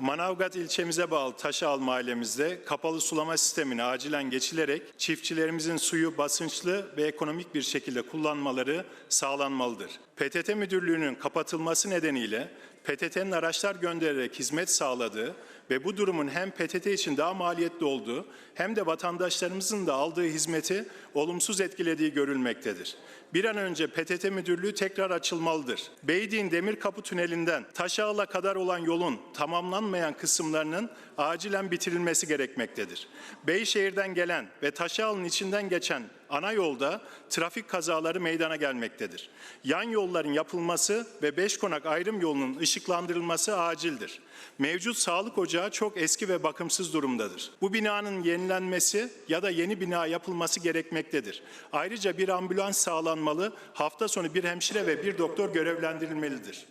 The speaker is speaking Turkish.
Manavgat ilçemize bağlı Taşağal mahallemizde kapalı sulama sistemine acilen geçilerek çiftçilerimizin suyu basınçlı ve ekonomik bir şekilde kullanmaları sağlanmalıdır. PTT Müdürlüğü'nün kapatılması nedeniyle PTT'nin araçlar göndererek hizmet sağladığı ve bu durumun hem PTT için daha maliyetli olduğu hem de vatandaşlarımızın da aldığı hizmeti olumsuz etkilediği görülmektedir. Bir an önce PTT Müdürlüğü tekrar açılmalıdır. Beydiğin Demirkapı Tüneli'nden Taşağıl'a kadar olan yolun tamamlanmayan kısımlarının acilen bitirilmesi gerekmektedir. Beyşehir'den gelen ve Taşağıl'ın içinden geçen ana yolda trafik kazaları meydana gelmektedir. Yan yolların yapılması ve Beşkonak ayrım yolunun ışıklandırılması acildir. Mevcut sağlık ocağı çok eski ve bakımsız durumdadır. Bu binanın yenilenmesi ya da yeni bina yapılması gerekmektedir. Ayrıca bir ambulans sağlanmalı, hafta sonu bir hemşire ve bir doktor görevlendirilmelidir.